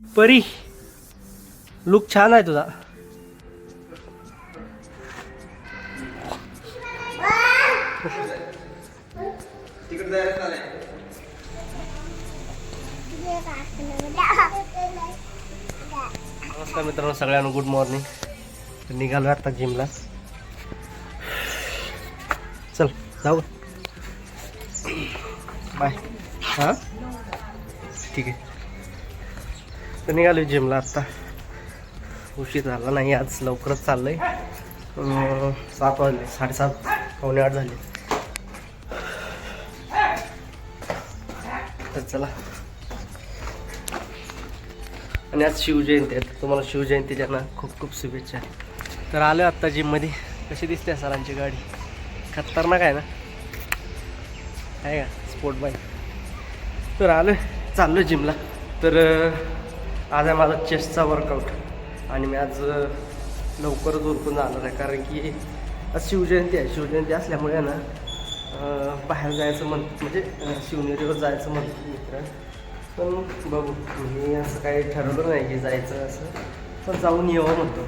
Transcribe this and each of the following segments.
परी लुक छान आहे तुझा. नमस्कार मित्रांनो सगळ्यांना गुड मॉर्निंग तर निघालो आता जिमला चल जाऊ. बाय हां? ठीक आहे. तर निघालो जिमला आत्ता उशीर झाला नाही आज लवकरच चाललंय. आहे सात वाजले साडेसात पावणे आठ झाले. तर चला. आणि आज शिवजयंती आहे तुम्हाला शिवजयंतीच्या ना खूप खूप शुभेच्छा. तर आलो आत्ता जिममध्ये कशी दिसते सरांची गाडी? खतरनाक आहे ना? आहे का? स्पोर्ट बाईक तर आलो चाललो जिमला तर आज आहे माझा चेस्टचा वर्कआउट आणि मी आज लवकरच उरकून जाणार आहे. कारण की आज शिवजयंती आहे. शिवजयंती असल्यामुळे ना बाहेर जायचं म्हण म्हणजे शिवनेरीवर जायचं म्हणतो मित्र. पण बघू मी असं काही ठरवलं नाही की जायचं असं. पण जाऊन यावं म्हणतो.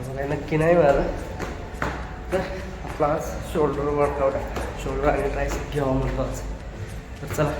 असं काही नक्की नाही मला तर आपला आज शोल्डर वर्कआउट आहे. शोल्डर आणि ट्रायसेप घ्यावा म्हणतो आज. तर चला.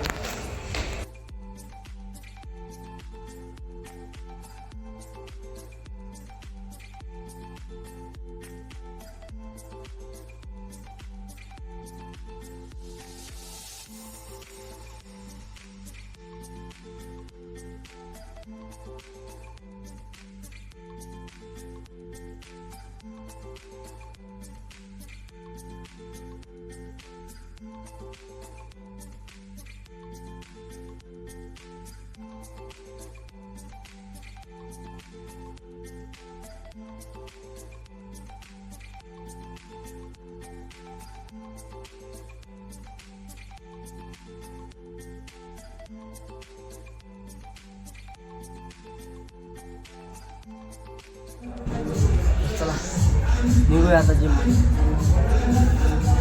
निघूया आता जिममध्ये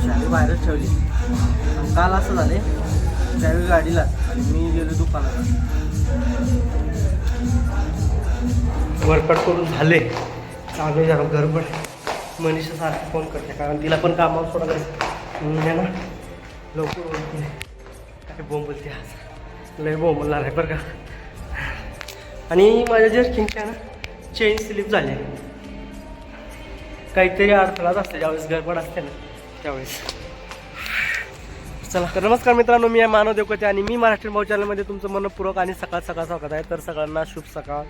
चावी बाहेरच ठेवली. काल असं झाले चावी गाडीला आणि मी गेलो दुकानाला वर्कआउट करून झाले. चांगले जरा गडबड. मनीषा सारखं फोन करते कारण तिला पण कामावर सोडा म्हणून आहे ना लवकर ओळखते काय बोंब बोलते आज? लय बोंबलणार आहे बरं का. आणि माझ्या जर्किंगच्या ना चेन स्लिप झाली. काहीतरी अडथळाच असते ज्यावेळेस गडबड असते ना त्यावेळेस. चला. तर नमस्कार मित्रांनो मी आहे मानव देवकते आणि मी महाराष्ट्र भाऊ चॅनलमध्ये तुमचं मनपूर्वक आणि सकाळ सकाळ स्वागत आहे. तर सगळ्यांना शुभ सकाळ.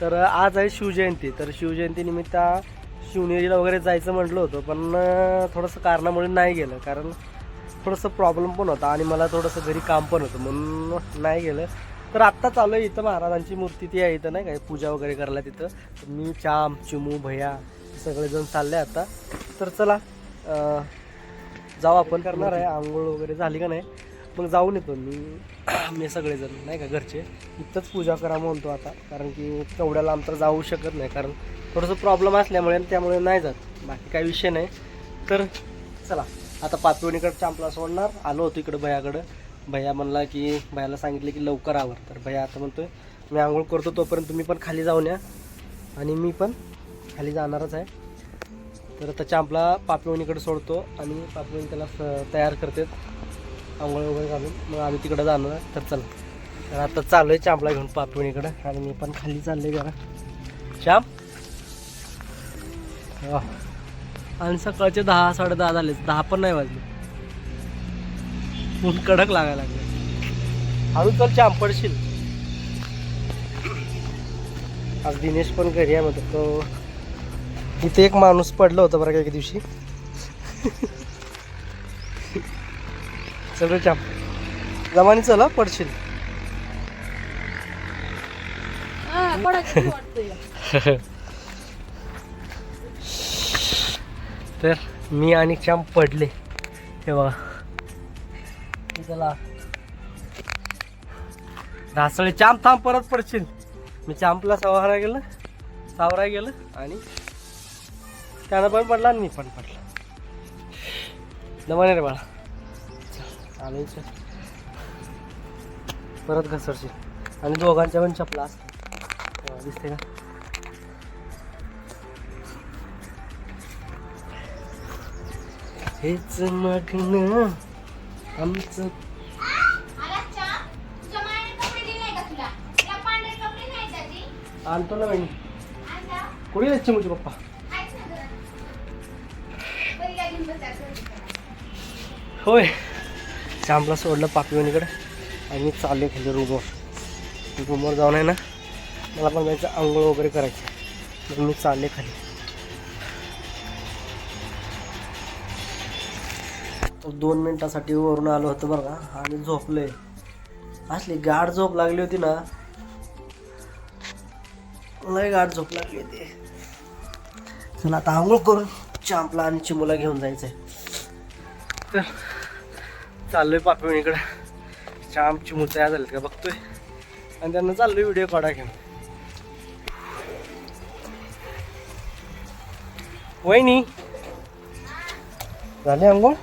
तर आज आहे शिवजयंती. तर शिवजयंतीनिमित्त शिवनेरीला वगैरे जायचं म्हटलं होतं पण थोडंसं कारणामुळे नाही गेलं. कारण थोडंसं प्रॉब्लेम पण होता आणि मला थोडंसं घरी काम पण होतं म्हणून नाही गेलं. तर आत्ता चालू आहे इथं महाराजांची मूर्ती ती आहे इथं नाही काय पूजा वगैरे करायला तिथं. तर मी श्याम चिमू भैया सगळेजण चालले आता. तर चला जाऊ आपण. करणार आहे आंघोळ वगैरे झाली का नाही? मग जाऊन येतो मी. मी सगळेजण नाही का घरचे. इथंच पूजा करा म्हणतो आता कारण की तेवढ्या लांब तर जाऊ शकत नाही कारण थोडंसं प्रॉब्लेम असल्यामुळे आणि त्यामुळे नाही जात. बाकी काही विषय नाही. तर चला आता पाचवणीकडे चांपला सोडणार. आलो होतो इकडं भयाकडं. भैया म्हणला की भैयाला सांगितलं की लवकर आवर. तर भैया आता म्हणतोय मी आंघोळ करतो तोपर्यंत तुम्ही पण खाली जाऊन या. आणि मी पण खाली जाणारच आहे. तर आता चांपला पापवणीकडे सोडतो आणि पापवणी त्याला स- तयार करते. आंघोळ वगैरे घालून. मग आम्ही तिकडं जाणार आहे. तर चला. तर आता चालू आहे चांपला घेऊन पापवणीकडे आणि मी पण खाली चालले जरा. चांप आणि सकाळचे दहा साडे दहा झाले दहा पण नाही वाजले. ऊन कडक लागायला लागले. हळू चल चांप पडशील. आज दिनेश पण घरी आहे म्हणतो तो इथे एक माणूस पडला होता बरं का एके दिवशी. चल चाप जमानी चला पडशील. तर मी आणि चांप पडले. हे बघा चला. ढासळे चांप थांब परत पडशील. मी चांपला सवारा गेलं सावरा गेलं आणि त्यानं पण पडला आणि मी पण पडला. दमाने रे बाळा. आले परत घसरशील. आणि दोघांच्या पण चपला असतात हो, दिसते का हेच मग आमचं आणतो ना बहिणी. कुठे आहेत चिमूचे पप्पा? होय. श्यामला सोडलं पापीवणीकडे आणि मी चालले खाली रूमवर रूमवर जाऊन आहे ना मला पण जायचं आंघोळ वगैरे करायचं. मग मी चालले खाली. दोन मिनटासाठी वरून आलो होतो बरं का आणि झोपलोय. असली गाढ झोप लागली होती ना लय गाढ झोप लागली होती. चला आता आंघोळ करून चांपला आणि चिमूला घेऊन जायचंय. तर चाललोय पाकविणीकडे चाम चिमू तयार झालेत का बघतोय. आणि त्यांना चाललोय व्हिडिओ काढा घेऊन. वहिनी झाले आंघोळ?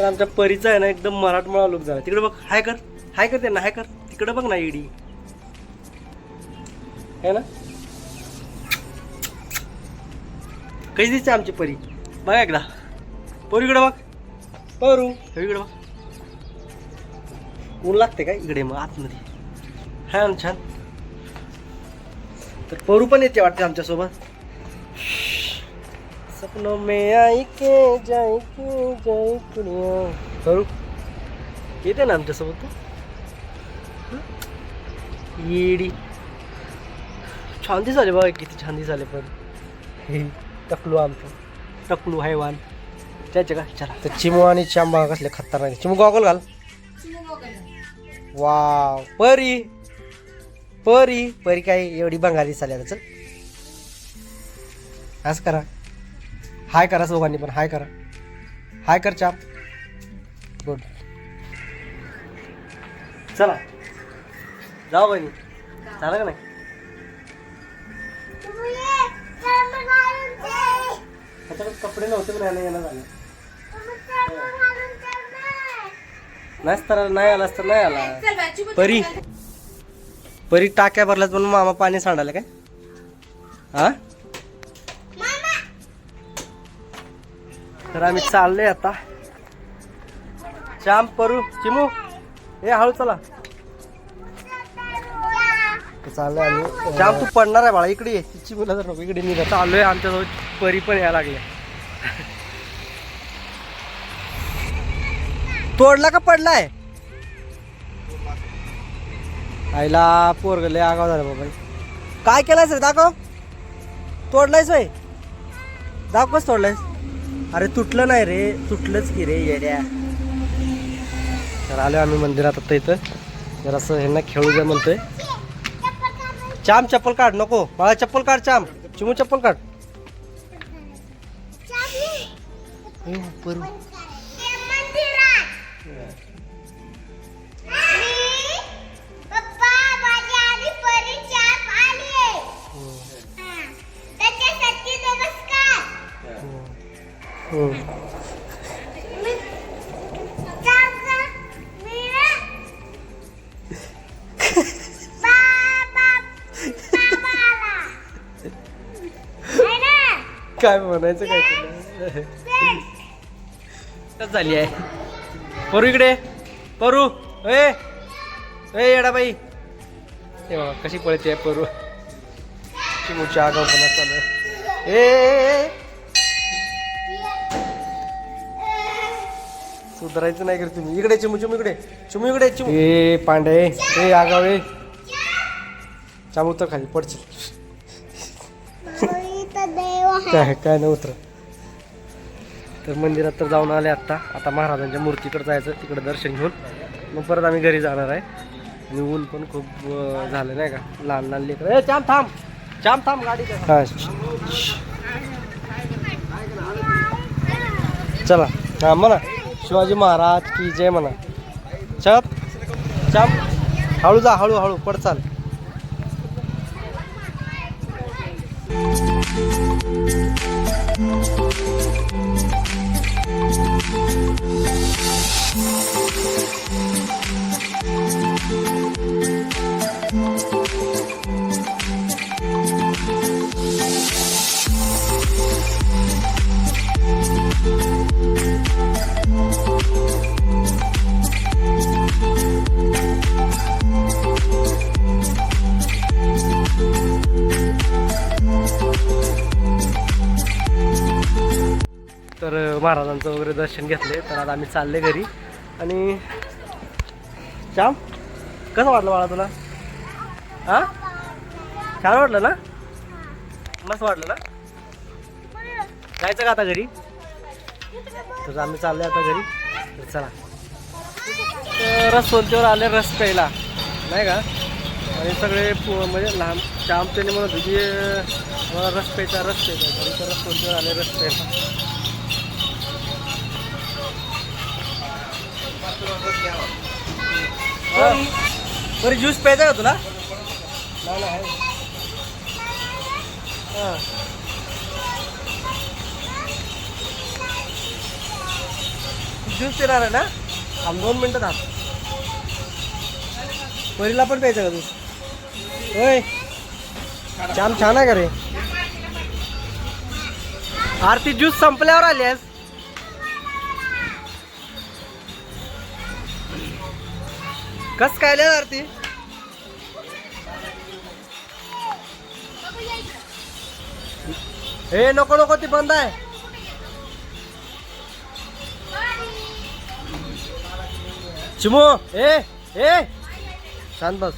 तर आमच्या परीचा आहे ना एकदम मराठमोळा लोक झाला. तिकडे बघ हाय कर हाय कर त्यांना हाय कर. तिकडे बघ ना इडी है ना? कशी दिसते आमची परी? बघा एकदा. परू इकडे बघ. परू. इकडे बघ. ऊन लागते का इकडे मग आतमध्ये? हा छान. तर परू पण येते वाटते आमच्यासोबत. सपनों में आई के जाई के जाई कुड़िया परू येते ना आमच्यासोबत तू? येडी। छान दिसाले बघा किती छान दिसाले पण हे टकलू आमचं टकलू हैवान त्याचे का चला तर चिमू आणि चांबा कसले खतरनाक चिमू गॉगल घाल. वाव. परी. परी. परी काय एवढी बंगाली दिसाली आता चल. असं करा. हाय करा दोघांनी पण हाय करा. हाय कर चाप. गुड. चला. जाऊ बहिणी. झालं का नाही? त्याच्याकडे कपडे नव्हते पण यायला येणं झालं. नाहीच तर नाही आलास तर नाही आला. परी. परी टाक्या भरल्यात म्हणून मामा पाणी सांडायला काय? हा तर आम्ही चाललोय आता. श्याम परू चिमू ए हळू चला. चाललोय आम्ही. श्याम तू पडणार आहे बाळा इकडे ये. चिमूला जर नको इकडे निघा. चाललोय आमच्याजवळ परी पण यायला लागल्या. तोडला का पडलाय? आईला पोरग लय आगाव झालं बाबा काय केलाय सर दाखव. तोडलायस वय दाखव कस तोडलायस. अरे तुटलं नाही रे तुटलंच की रे येड्या. तर आलो आम्ही मंदिरात आता इथं. जरासं ह्यांना खेळू द्या म्हणतोय. चाम चप्पल काढ नको. बाळा चप्पल काढ चाम. चिमू चप्पल काढ. काय म्हणायचं काय झाली आहे. परू इकडे. परू. ए. ए येडा बाई हे बघा कशी पळते आहे परू? चिमूच्या आगावपणा चालू आहे. ए, सुधारायचं नाही करत तुम्ही. इकडे चिमू चिमू इकडे. चिमू इकडे चिमू. ए पांडे ए आगाव. ए चामू तर खाली पडशील. काय काय नाही उतर. तर मंदिरात तर जाऊन आले आत्ता. आता महाराजांच्या मूर्तीकडे जायचं तिकडे दर्शन घेऊन. मग परत आम्ही घरी जाणार आहे. आणि ऊन पण खूप झालं नाही का? लहान लहान लेकर. ए चाम थांब. चाम थांब गाडी चला. हा म्हणा. शिवाजी महाराज की जय म्हणा. चप चाम हळू जा हळू हळू. पड चाल. महाराजांचं वगैरे दर्शन घेतले तर आता आम्ही चालले घरी. आणि श्याम कसं वाटलं बाळा तुला? हां? छान वाटलं ना? मस्त वाटलं ना? जायचं का आता घरी? तर आम्ही चालले आता घरी. तर चला. तर सोलतीवर आले रस प्यायला. नाही का? आणि सगळे म्हणजे लहान श्याम म्हणत होती की रस प्यायचा रस प्यायचा. तर रस आले रस प्यायला. बरं ज्यूस प्यायचा का तुला. हां. ज्यूस पिणार आहे ना? थांब दोन मिनटं थांब. परीला पण प्यायचं का तू? होय छान छान आहे का रे? आरती ज्यूस संपल्यावर आली आहेस. कस काय लिहिलं आरती हे नको नको ती बंद आहे. चिमू ए ए शांत बस.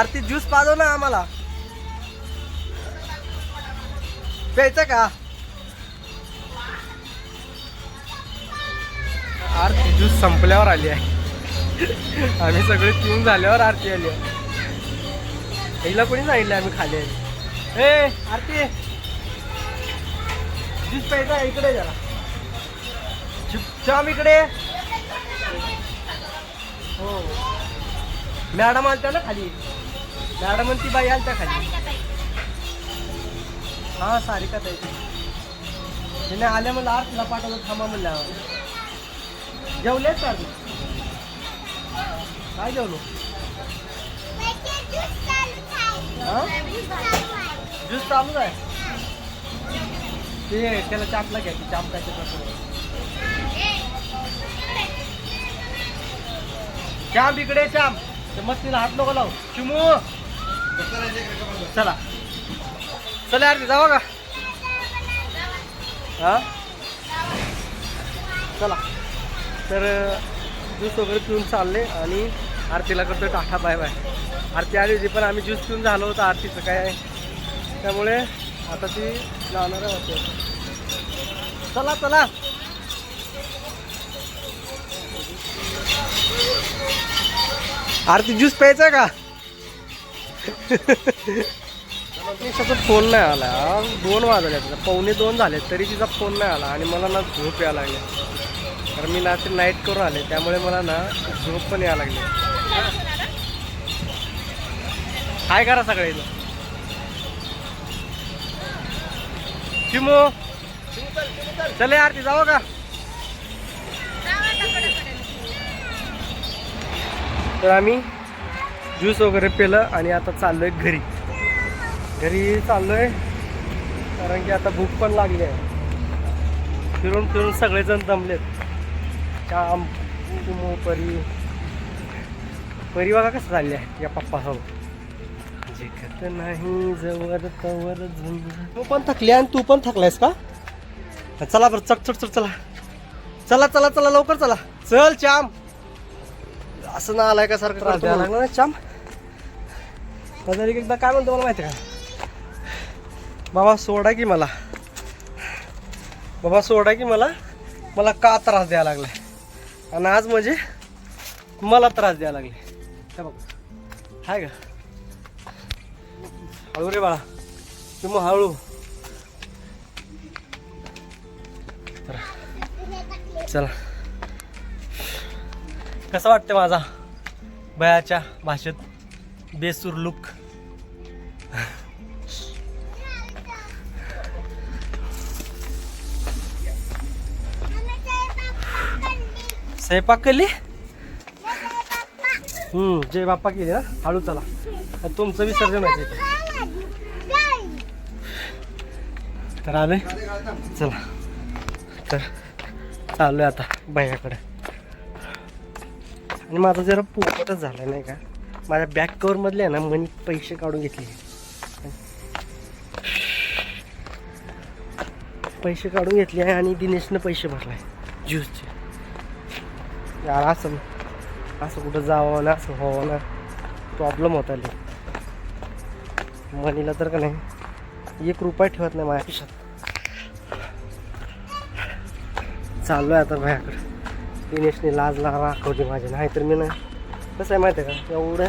आरती ज्यूस पाजव ना आम्हाला. प्यायचं का? आरती ज्यूस संपल्यावर आली आहे. आम्ही सगळे पिऊन झाल्यावर आरती आली आहे. हिला कोणी सांगितलं आम्ही खाली आहे? ए आरती! ज्यूस प्यायचा इकडे जरा. चुपचाप इकडे हो. मॅडम आलत्या ना खाली. मॅडम आणि ती बाई आलत्या खाली. हा सारिका ताई. तिने आल्या म्हणलं आरतीला पाठवलं थांबा म्हणल्यावर जेवलेत का? काय जेवलो? हा? ज्यूस चालूच आहे. ते त्याला चापला घ्या ती चाप काय चाप इकडे चाप ते मस्तीला हात नको लाव. चिमू. चला. चला यार जावा का? हा? चला. तर ज्यूस वगैरे पिऊन चालले आणि आरतीला करतोय टाटा बाय बाय आरती आली होती पण आम्ही ज्यूस पिऊन झालो होतं आरतीचं काय आहे. त्यामुळे आता ती लावणार होते चला चला. आरती ज्यूस प्यायचा का? तिचा फोन नाही आला. दोन वाजले तिचा पावणे दोन झाले तरी तिचा फोन नाही आला आणि मला ना झोप यायला लागली. तर मी रात्री नाईट करून आले. त्यामुळे मला ना झोप पण यायला लागली. काय करा सगळे चिमो. चले आरती जाऊ का? तर आम्ही ज्यूस वगैरे पेलं आणि आता चाललोय घरी. घरी चाललोय कारण की आता भूक पण लागली आहे. फिरून फिरून सगळेजण दमलेत श्याम चिमू परी. परी बघा कसं चालली आहे या पप्पासोबत. जिकत नाही जवळ तवर तू पण थकली आणि तू पण थकलायस का? चला बरं चट चट चट चला. चला चला चला लवकर चला. चल चाम असं ना आलाय का सारखं त्रास द्यायला लागला ना चाम एकदा काय म्हणतो मला माहिती का? बाबा सोडा की मला. बाबा सोडा की मला. मला का त्रास द्यायला लागलाय? आणि आज म्हणजे मला त्रास द्यायला लागले. हे बघ. हाय का हळू रे बाळा. तुम्ही हळू. चला. कसं वाटतं माझा? बयाच्या भाषेत बेसूर लुक स्वयंपाक केली? हम्म जय बाप्पा केली ना हळू चला. तुमचं विसर्जन आहे तर आले? चला. तर चालू आहे आता बायाकडे. आणि माझा जरा पोपटच झाला नाही का? माझ्या बॅक कवर मधले आहे ना मनी पैसे काढून घेतले. पैसे काढून घेतले आहे आणि दिनेशनं पैसे भरले ज्यूसचे यार असं असं कुठं जावं ना असं व्हावं ना प्रॉब्लेम होता लय. मनीला तर का नाही एक रुपया ठेवत नाही माझ्या खिशात. चाललो आहे आता माझ्याकडे. दिनेशने लाजला राखवली माझ्या नाही तर मी नाही. कसं आहे माहिती आहे का? एवढ्या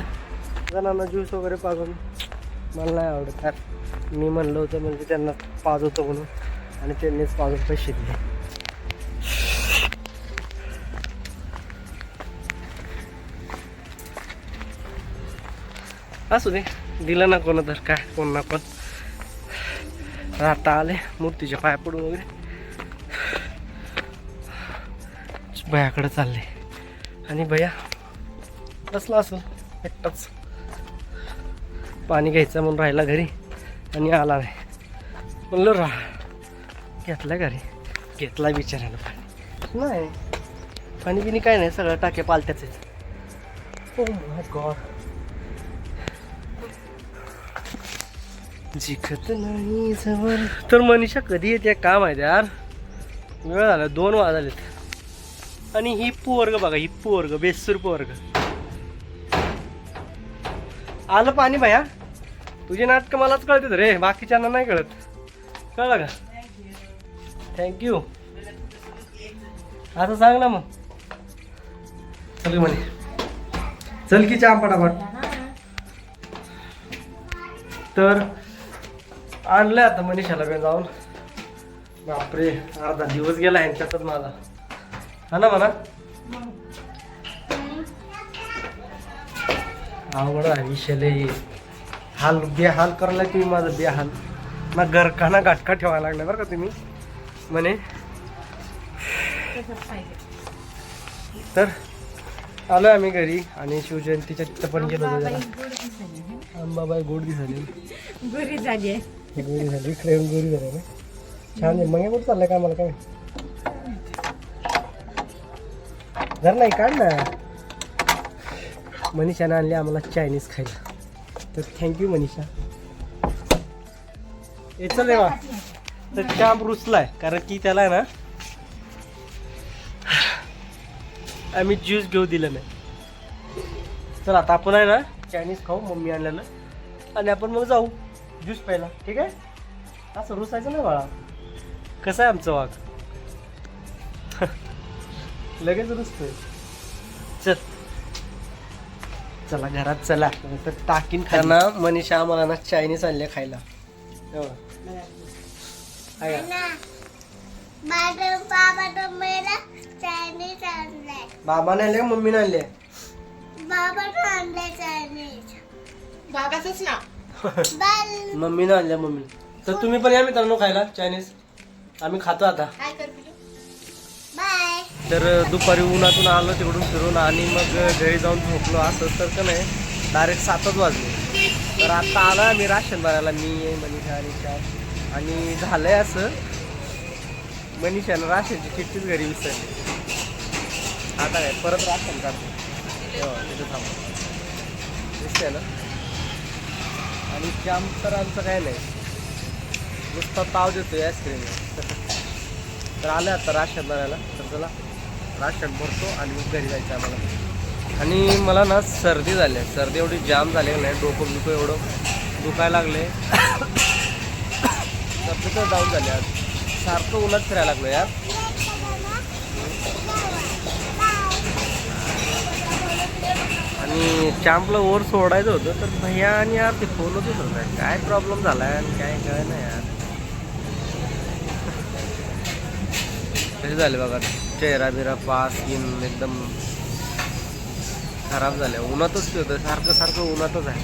जणांना ज्यूस वगैरे पाजून मला नाही आवडत. यार मी म्हणलं होतं म्हणजे त्यांना पाजवतो म्हणून आणि त्यांनीच पाजून पैसे दिले. असू दे. दिलं ना कोण तर काय कोण ना कोण. राहता आले मूर्तीच्या पाया पडून वगैरे. भयाकडे चालले. आणि भैया बसला असं एकटाच. पाणी घ्यायचं म्हणून राहिला घरी आणि आला नाही. म्हणलं राहा घेतला घरी. घेतला बिचारानं पाणी. नाही. पाणी बिनी काय नाही सगळं टाके पालत्याच ओ oh माय गॉड जिखत नाही जवळ. तर मनीषा कधी येते? काय माहिती यार? वेळ झाला दोन वाजलेत. आणि हिप्पू वर्ग बघा हिप्पू वर्ग बेसूर वर्ग आलं पाणी भया? तुझी नाटकं मलाच कळते रे बाकीच्यांना नाही कळत. कळलं का? थँक्यू असं सांग ना मग. चल म्हणे चल की चहा पटापट. तर आणलंय आता मनीषाला मी जाऊन. बापरे अर्धा दिवस गेला ह्यांच्यातच माझा. हा ना म्हणा. अवघड आहे लय हाल बेहाल करायला तुम्ही माझं बेहाल. ना गरका ना गाठका ठेवायला लागला बरं का तुम्ही. म्हणे. तर आलो आम्ही घरी आणि शिवजयंतीच्या तिथं पण गेलो अंबाबाई गोड दिसाली. गोरी झाली गोरी झाली इकडे येऊन गोरी झाली ना? छान आहे. मग कुठं चाललंय का मला काय? जर नाही काढ ना. मनीषाने आणले आम्हाला चायनीज खायला. तर थँक्यू मनीषा. याचं देवा. वा तर काम रुचलाय कारण की त्याला आहे ना आम्ही ज्यूस घेऊ दिलं नाही. चल आता आपण आहे ना चायनीज खाऊ मम्मी आणलेलं आणि आपण मग जाऊ. ज्यूस प्यायला. ठीक आहे? असं रुसायचं नाही बाळा. कसं आहे आमचं वाघ? लगेच रुसतोय. चल. चला घरात चला. तर टाकीन खाना मनीषा आम्हाला ना चायनीज आणले खायला. हो. बाबा बाबाने आणले. का? मम्मीने आणले? बाबा आणलाय चायनीज. बाबाचंच ना मम्मीने आणल्या मम्मी तर तुम्ही पण या मित्रांनो खायला चायनीज आम्ही खातो आता. तर दुपारी उन्हातून आलो तिकडून फिरून आणि मग घरी जाऊन झोपलो. असं तर का नाही. डायरेक्ट सातच वाजले. तर आता आला आम्ही राशन भरायला मी आहे मनीषा आणि चार आणि झालंय असं. मनीषानं राशनची चिठ्ठीच घरी विसरली. आता काय परत राशन काढतो. तेव्हा तिथं थांबा. दिसतंय ना? आणि जाम तर आमचं काय नाही. नुसता ताव देतोय आईस्क्रीम तर आलं आता राशन भरायला. तर चला राशन भरतो आणि मग घरी जायचं आम्हाला. आणि मला ना सर्दी झाली आहे. सर्दी एवढी जाम झाली नाही. डोकं बिकं एवढं. दुखायला लागले सर्दी तर डाऊन झाली आज. सारखं उन्हात फिरायला लागलो यार. आणि चॅम्पला ओव्हर सोडायचं होतं तर भैया आणि यार ते फोनच होतं काय प्रॉब्लेम झाला आणि काय कळ नाही यार. कसे झाले बघा? चेहरा बिरा पास स्किन एकदम खराब झाले. उन्हातच होतं. सारखं सारखं उन्हातच आहे.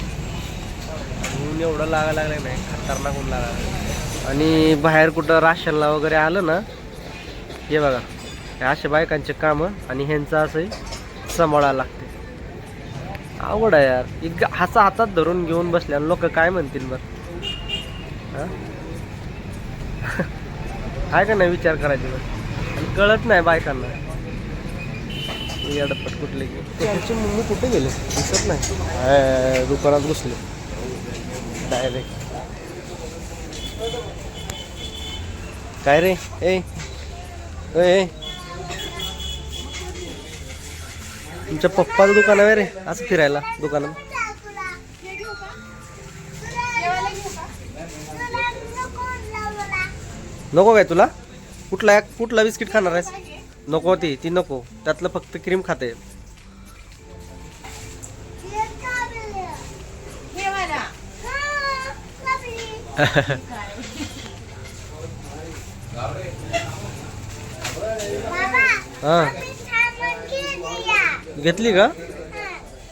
ऊन एवढं लागायला लागलं नाही. खतरनाक ऊन लागायला आणि बाहेर कुठं राशनला वगैरे आलं ना हे बघा. अशा असे बायकांचे कामं आणि ह्यांचं असंही सांभाळायला लागते. आवड आहे यार. एक हाचा हातात धरून घेऊन बसले आणि लोक काय म्हणतील बरं हा? आहे का नाही विचार करायचे बरं आणि कळत नाही बायकांना. येडपट कुठले की? त्यांची मम्मी कुठे गेले? दिसत नाही. दुकानात घुसले डायरेक्ट काय रे? ए ए. तुमच्या पप्पाचं दुकान आहे रे असं फिरायला दुकानात. नको काय तुला? कुठला कुठला बिस्किट खाणार आहेस? नको ती ती नको. त्यातलं फक्त क्रीम खाते. हा. घेतली का?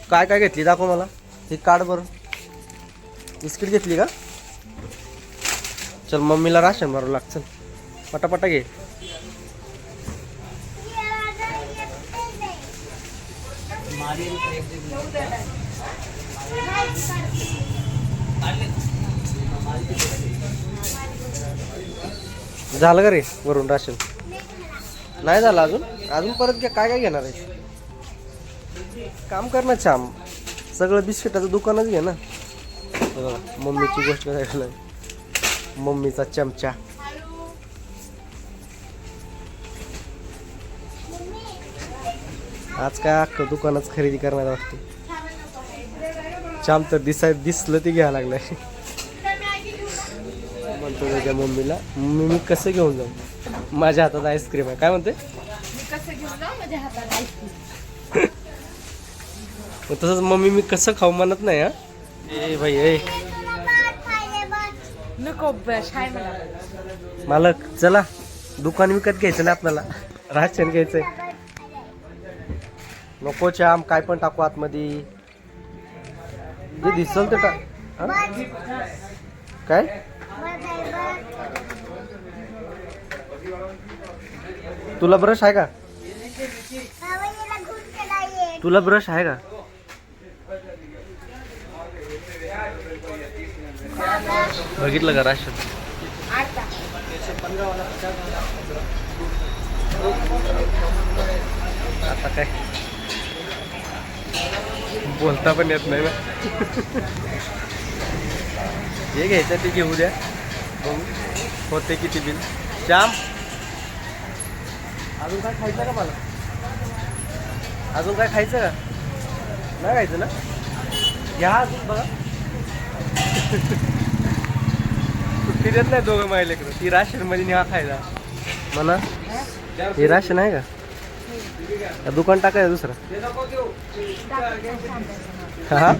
काय काय घेतली? दाखव मला. हे काढ बरं. बिस्किट घेतली का? चल मम्मीला राशन मारू लाग चल पटापटा घे. झालं का रे वरून राशन? नाही झालं अजून? अजून परत घे. काय काय घेणार आहे? काम कर ना छाम. सगळं बिस्किटाचं दुकानच घे ना. बघा, मम्मीची गोष्ट ऐकलं मम्मीचा चमचा. आज काय अख्खं दुकानच खरेदी करणार वाटते? चाम तर दिसाय दिसलं ते घ्यायला लागलंय. म्हणतो त्याच्या मम्मीला मम्मी मी कसं घेऊन जाऊ? माझ्या हातात आईस्क्रीम आहे. काय म्हणते मी कसं घेऊन जाऊ? माझ्या हाताला आईस्क्रीम मग तसंच मम्मी मी कसं खाऊ म्हणत नाही हा? ए भाई ए. नको ब्रश आहे मला मालक चला. दुकान विकत घ्यायचं ना आपल्याला. राशन घ्यायचंय. नको चाम काय पण टाकू आतमध्ये. जे दिसल ते टाक. हा? काय? तुला ब्रश आहे का? तुला ब्रश आहे का? बघितलं का राशन? आता काय? बोलता पण येत नाही ना. हे घ्यायचं ते घेऊ द्या. बघू. होते किती बिल? श्याम? अजून काय खायचं का मला? अजून काय खायचं का? नाही खायचं ना? घ्या अजून बघा. फिरत देत नाही दोघं माहिलेकडं ती राशनमध्ये निवा खायला. म्हणा हे राशन आहे का? दुकान टाकायचं दुसरं. हा?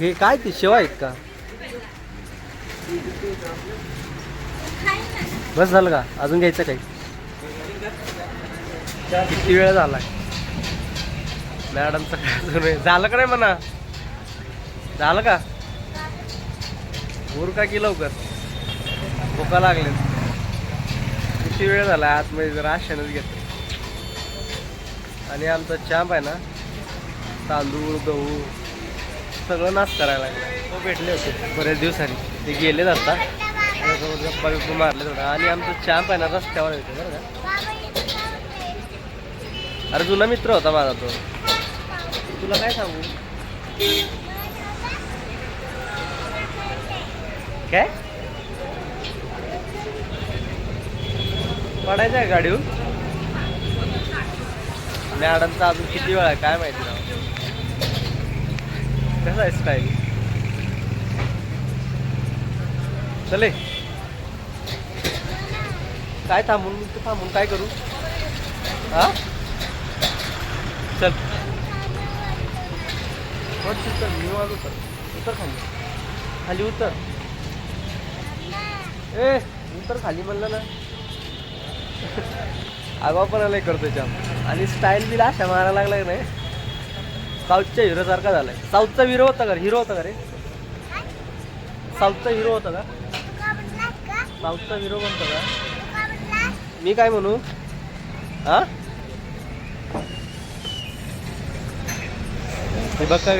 हे काय ती शेवा आहेत का? बस झालं का? अजून घ्यायचं काही? किती वेळ झाला मॅडमचं काय झालं का नाही म्हणा? झालं का? उर का की लवकर? भुका लागले. किती वेळ झाला आतमध्ये जर राशनच घेतो आणि आमचा चांप आहे ना तांदूळ गहू सगळं नाश करायला लागलं. तो भेटले होते. बरेच दिवसांनी. ते गेलेच आता. त्याच्यासोबत गप्पा बिप्पा मारले थोडा आणि आमचं चांप आहे ना रस्त्यावर येते बरं का. अरे जुना मित्र होता माझा तो. तुला काय सांगू? काय? पडायचं आहे गाडीवर? मॅडमचा अजून किती वेळा आहे? काय माहिती ना कसा आहे स्टाईल चले. काय थांबून? तू थांबून काय करू? हा? चल. मी वाज उतर उतर खाली. खाली उतर. ए मी तर खाली म्हणलं ना. आगाव पण आलाय करतो जाम. आणि स्टाईल बी अशा मारायला लागलाय का नाही. साऊथच्या हिरो सारखा झालाय. साऊथचा हिरो होता का हिरो होता का रे? साऊथचा हिरो होता का? साऊथचा हिरो बनतो का? मी काय म्हणू? हा? हे बघ का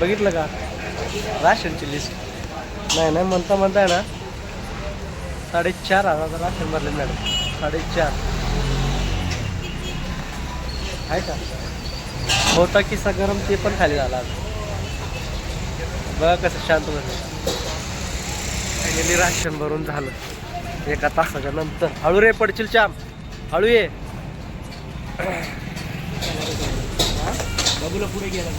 बघितलं का? राशनची लिस्ट नाही नाही म्हणता म्हणताय ना. साडेचार हजार राशन भरले मॅडम साडेचार. आहे का? होता किस्सा गरम ते पण खाली झाला. बघा कसं शांत बस फायनली राशन भरून झालं. एका तासाच्या नंतर. हळू रे पडशील चाम हळू ये. बाबूला पुढे गेला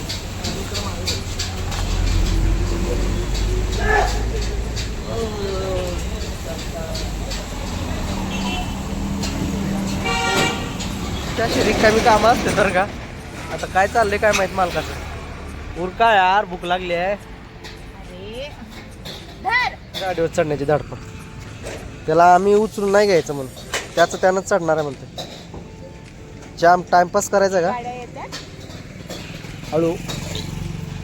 त्याशी रिकामी कामं असते तर का? आता काय चाललंय काय माहीत मालकाचं? उरका यार भूक लागली आहे. अरे धर गाडीवर चढण्याची धडपड. त्याला आम्ही उचलून नाही घ्यायचं म्हणून. त्याचं त्यानंच चढणार आहे म्हणतो जाम टाइमपास करायचा का? हळू.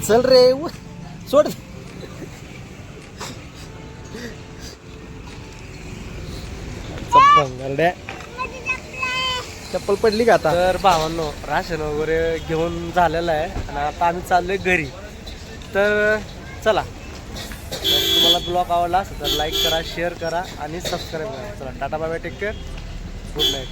चल रे सोड. चप्पल चप्पल पडली का आता? तर भावांनो राशन वगैरे घेऊन झालेलं आहे. आणि आता आम्ही चाललोय घरी. तर चला. तर तुम्हाला ब्लॉग आवडला असेल तर लाईक करा शेअर करा आणि सबस्क्राईब करा. चला tata bye take care good night